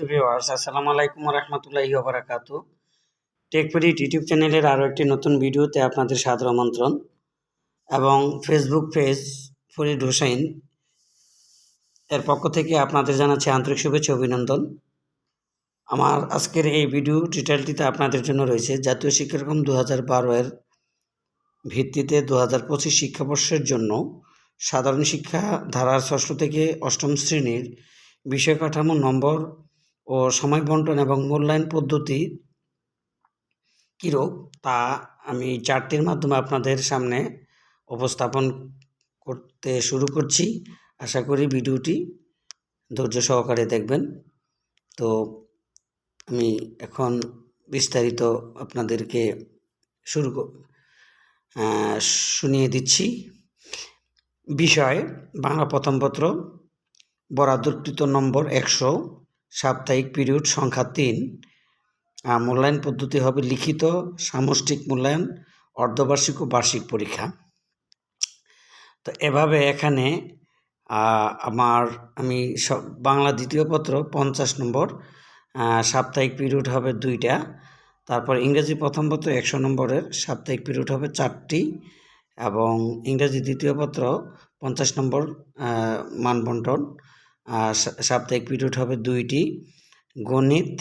Viewers আসসালামু আলাইকুম রহমতুল্লাহি ওবরাকাত টেকপিডিট ইউটিউব চ্যানেলের আরও একটি নতুন ভিডিওতে আপনাদের সাদর আমন্ত্রণ এবং ফেসবুক পেজ ফরিদ হোসাইন এর পক্ষ থেকে আপনাদের জানাচ্ছি আন্তরিক শুভেচ্ছা অভিনন্দন। আমার আজকের এই ভিডিও টিটালটিতে আপনাদের জন্য রয়েছে জাতীয় শিক্ষাক্রম দু হাজার বারো এর ভিত্তিতে দু হাজার পঁচিশ শিক্ষাবর্ষের জন্য সাধারণ শিক্ষা ধারার ষষ্ঠ থেকে অষ্টম শ্রেণির বিষয় কাঠামো নম্বর ও সময় বন্টন এবং মূল্যায়ন পদ্ধতি কীরূপ তা আমি চারটির মাধ্যমে আপনাদের সামনে উপস্থাপন করতে শুরু করছি। আশা করি ভিডিওটি ধৈর্য সহকারে দেখবেন। তো আমি এখন বিস্তারিত আপনাদেরকে শুরু শুনিয়ে দিচ্ছি। বিষয়, বাংলা প্রথম পত্র, বরাদ্দকৃত নম্বর একশো সাপ্তাহিক পিরিয়ড সংখ্যা তিন। মূল্যায়ন পদ্ধতি হবে লিখিত, সামষ্টিক মূল্যায়ন, অর্ধবার্ষিক ও বার্ষিক পরীক্ষা। তো এভাবে এখানে আমার, আমি সব, বাংলা দ্বিতীয় পত্র পঞ্চাশ নম্বর সাপ্তাহিক পিরিয়ড হবে দুইটা। তারপর ইংরেজি প্রথম পত্র একশো নম্বরের, সাপ্তাহিক পিরিয়ড হবে চারটি। এবং ইংরেজি দ্বিতীয় পত্র পঞ্চাশ নম্বর মানবন্টন। সাপ্তাহিক পিরিয়ড হবে দুইটি। গণিত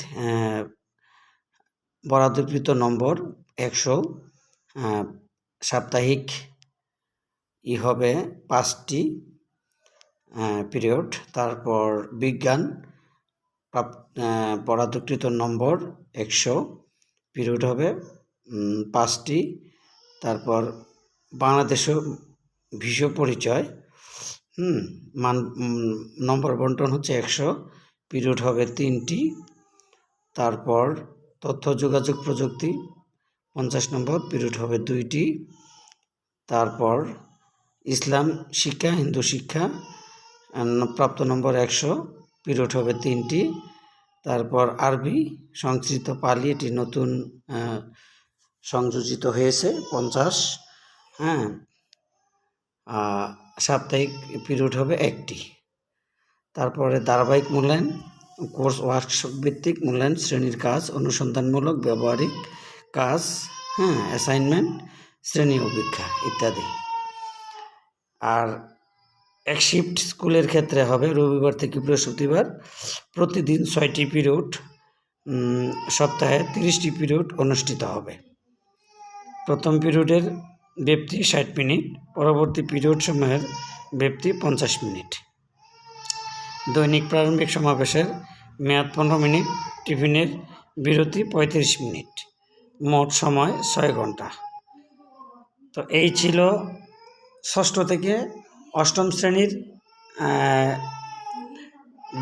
বরাদ্দকৃত নম্বর একশো। সাপ্তাহিক ই হবে পাঁচটি পিরিয়ড। তারপর বিজ্ঞান বরাদ্দকৃত নম্বর একশো। পিরিয়ড হবে পাঁচটি। তারপর বাংলাদেশ বিশ্ব পরিচয়। হুম, মান নম্বর বন্টন হচ্ছে একশো পিরিয়ড হবে তিনটি, তারপর তথ্য, যোগাযোগ প্রযুক্তি, পঞ্চাশ নম্বর পিরিয়ড হবে দুইটি, তারপর ইসলাম শিক্ষা, হিন্দু শিক্ষা প্রাপ্ত নম্বর একশো পিরিয়ড হবে তিনটি, তারপর আরবি, সংস্কৃত পালি, এটি নতুন সংযোজিত হয়েছে, পঞ্চাশ হ্যাঁ সাপ্তাহিক পিরিয়ড হবে একটি। তারপরে ধারাবাহিক মূল্যায়ন কোর্স ওয়ার্কশপ ভিত্তিক মূল্যায়ন, শ্রেণির কাজ, অনুসন্ধানমূলক, ব্যবহারিক কাজ হ্যাঁ অ্যাসাইনমেন্ট শ্রেণি অপেক্ষা ইত্যাদি। আর এক শিফট স্কুলের ক্ষেত্রে হবে রবিবার থেকে বৃহস্পতিবার। প্রতিদিন ছয়টি পিরিয়ড সপ্তাহে তিরিশটি পিরিয়ড অনুষ্ঠিত হবে। প্রথম পিরিয়ডের ব্যক্তি ষাট মিনিট, পরবর্তী পিরিয়ড সমূহের ব্যক্তি পঞ্চাশ মিনিট। দৈনিক প্রারম্ভিক সমাবেশের মেয়াদ পনেরো মিনিট, টিফিনের বিরতি পঁয়ত্রিশ মিনিট, মোট সময় ছয় ঘণ্টা তো এই ছিল ষষ্ঠ থেকে অষ্টম শ্রেণির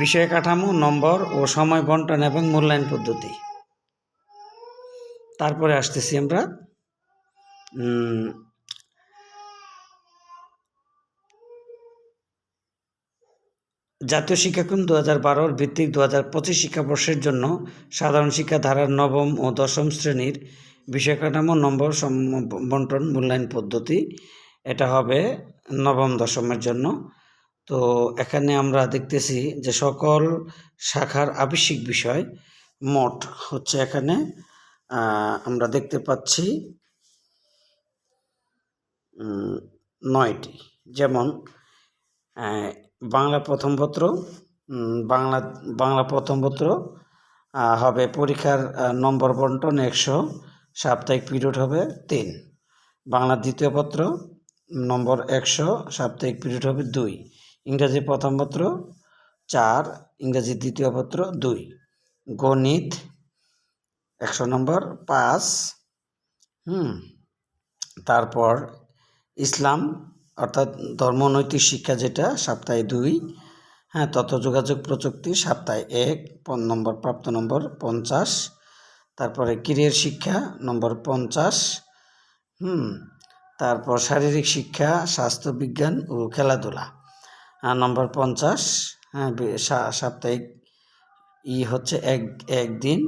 বিষয় কাঠামো নম্বর ও সময় বন্টন এবং মূল্যায়ন পদ্ধতি। তারপরে আসতেছি আমরা জাতীয় শিক্ষাক্রম দু হাজার বারোর ভিত্তিক দু হাজার পঁচিশ শিক্ষাবর্ষের জন্য সাধারণ শিক্ষা ধারার নবম ও দশম শ্রেণির বিষয় কাঠামো নম্বর বন্টন মূল্যায়ন পদ্ধতি। এটা হবে নবম দশমের জন্য। তো এখানে আমরা দেখতেছি যে সকল শাখার আবশ্যিক বিষয় মোট হচ্ছে এখানে আমরা দেখতে পাচ্ছি নয়টি। যেমন বাংলা প্রথম পত্র বাংলা বাংলা প্রথম পত্র হবে পরীক্ষার নম্বর বন্টন একশো, সাপ্তাহিক পিরিয়ড হবে তিন। বাংলা দ্বিতীয় পত্র, নম্বর একশো, সাপ্তাহিক পিরিয়ড হবে দুই। ইংরাজি প্রথম পত্র, চার। ইংরাজি দ্বিতীয় পত্র, দুই। গণিত, একশো নম্বর, পাঁচ। হুম, তারপর ইসলাম, অর্থাৎ ধর্মনৈতিক শিক্ষা যেটা, সপ্তাহে দুই। হ্যাঁ তথ্য যোগাযোগ প্রযুক্তি, সপ্তাহে এক নম্বর, প্রাপ্ত নম্বর পঞ্চাশ। তারপরে ক্রিয়ার শিক্ষা, নম্বর পঞ্চাশ। হুম, তারপর শারীরিক শিক্ষা, স্বাস্থ্য বিজ্ঞান ও খেলাধুলা। নম্বর পঞ্চাশ হ্যাঁ সাপ্তাহিক ই হচ্ছে এক, একদিন।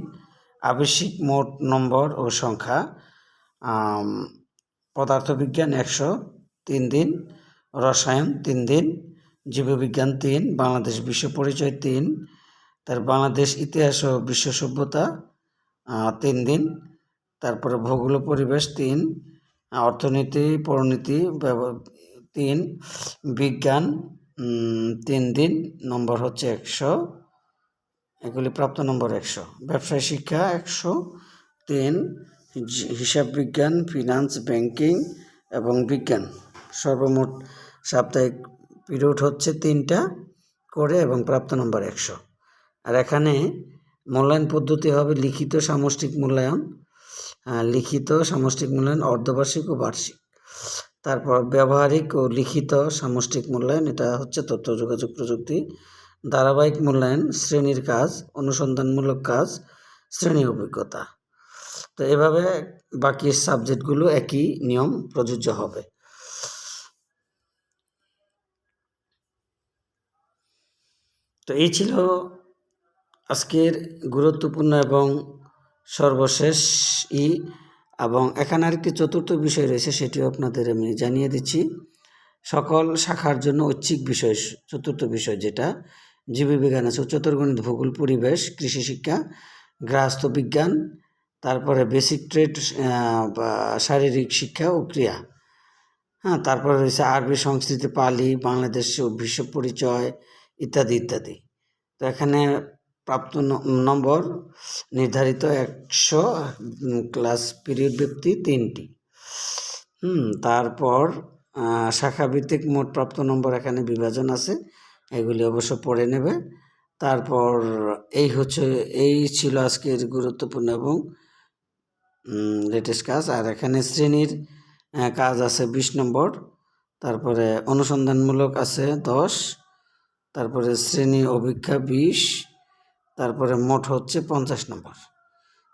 আবশ্যিক মোট নম্বর ও সংখ্যা পদার্থবিজ্ঞান একশো তিন দিন, রসায়ন তিন দিন, জীববিজ্ঞান তিন, বাংলাদেশ বিশ্ব পরিচয় তিন, তার বাংলাদেশ ইতিহাস ও বিশ্ব সভ্যতা তিন দিন, তারপরে ভূগোল ও পরিবেশ তিন, অর্থনীতি পরিণীতি তিন, বিজ্ঞান তিন দিন, নম্বর হচ্ছে একশো, এগুলি প্রাপ্ত নম্বর একশো, ব্যবসায় শিক্ষা একশো তিন হিসাব বিজ্ঞান ফিনান্স ব্যাংকিং এবং বিজ্ঞান। সর্বমোট সাপ্তাহিক পিরিয়ড হচ্ছে তিনটা করে এবং প্রাপ্ত নম্বর একশো। আর এখানে মূল্যায়ন পদ্ধতি হবে লিখিত সামষ্টিক মূল্যায়ন। লিখিত সামষ্টিক মূল্যায়ন অর্ধবার্ষিক ও বার্ষিক। তারপর ব্যবহারিক ও লিখিত সামষ্টিক মূল্যায়ন, এটা হচ্ছে তথ্য, যোগাযোগ প্রযুক্তি। ধারাবাহিক মূল্যায়ন, শ্রেণির কাজ, অনুসন্ধানমূলক কাজ, শ্রেণি অভিজ্ঞতা। তো এভাবে বাকি সাবজেক্টগুলো একই নিয়ম প্রযোজ্য হবে। তো এই ছিল আজকের গুরুত্বপূর্ণ এবং সর্বশেষ ই এবং এখানে আরেকটি চতুর্থ বিষয় রয়েছে, সেটিও আপনাদের আমি জানিয়ে দিচ্ছি। সকল শাখার জন্য ঐচ্ছিক বিষয়, চতুর্থ বিষয় যেটা, জীববিজ্ঞান আছে, উচ্চতর গণিত, ভূগোল, পরিবেশ, কৃষি শিক্ষা গৃহস্থ বিজ্ঞান তারপরে বেসিক ট্রেড শারীরিক শিক্ষা ও ক্রিয়া। হ্যাঁ তারপরে রয়েছে আরবি সংস্কৃতি, পালি, বাংলাদেশ, বিশ্ব পরিচয় ইত্যাদি ইত্যাদি। তো এখানে প্রাপ্ত নম্বর নির্ধারিত একশো ক্লাস পিরিয়ড ব্যক্তি তিনটি। হুম, তারপর শাখাভিত্তিক মোট প্রাপ্ত নম্বর এখানে বিভাজন আছে, এগুলি অবশ্য পড়ে নেবে। তারপর, এই হচ্ছে, এই ছিল আজকের গুরুত্বপূর্ণ এবং লেটেস্ট কাজ। আর এখানে শ্রেণির কাজ আছে বিশ নম্বর। তারপরে অনুসন্ধানমূলক আছে দশ। তারপরে শ্রেণি অভিজ্ঞা বিশ। তারপরে মোট হচ্ছে পঞ্চাশ নম্বর।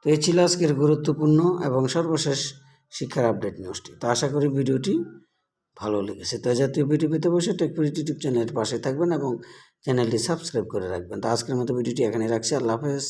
তো এই ছিল আজকের গুরুত্বপূর্ণ এবং সর্বশেষ শিক্ষার আপডেট নিউজটি তো আশা করি ভিডিওটি ভালো লেগেছে। তো জাতীয় ভিডিও পেতে বসে টেকপুরি ইউটিউব চ্যানেলের পাশে থাকবেন এবং চ্যানেলটি সাবস্ক্রাইব করে রাখবেন। তো আজকের মতো ভিডিওটি এখানে রাখছি। আল্লাহ হাফেজ।